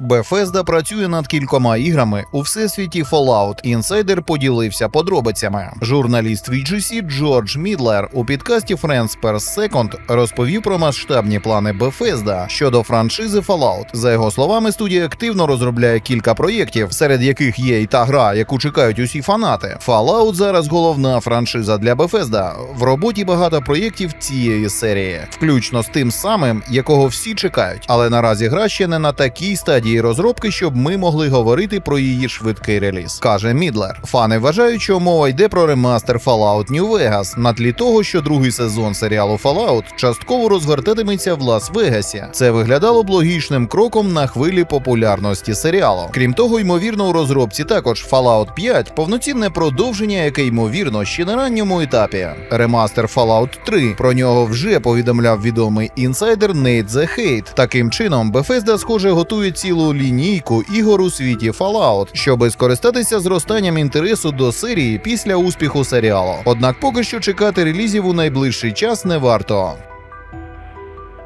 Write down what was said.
Bethesda працює над кількома іграми у всесвіті Fallout. Інсайдер поділився подробицями. Журналіст VGC Джордж Мідлер у підкасті Friends Per Second розповів про масштабні плани Bethesda щодо франшизи Fallout. За його словами, студія активно розробляє кілька проєктів, серед яких є і та гра, яку чекають усі фанати. Fallout зараз головна франшиза для Bethesda. В роботі багато проєктів цієї серії, включно з тим самим, якого всі чекають. Але наразі гра ще не на такій стадії розробки, щоб ми могли говорити про її швидкий реліз, каже Мідлер. Фани вважають, що мова йде про ремастер Fallout New Vegas на тлі того, що другий сезон серіалу Fallout частково розгортатиметься в Лас-Вегасі. Це виглядало б логічним кроком на хвилі популярності серіалу. Крім того, ймовірно, у розробці також Fallout 5 повноцінне продовження, яке ймовірно ще на ранньому етапі. Ремастер Fallout 3. Про нього вже повідомляв відомий інсайдер Нейт The Hate. Таким чином, Bethesda, схоже, готує цілу лінійку ігор у світі Fallout, щоби скористатися зростанням інтересу до серії після успіху серіалу. Однак поки що чекати релізів у найближчий час не варто.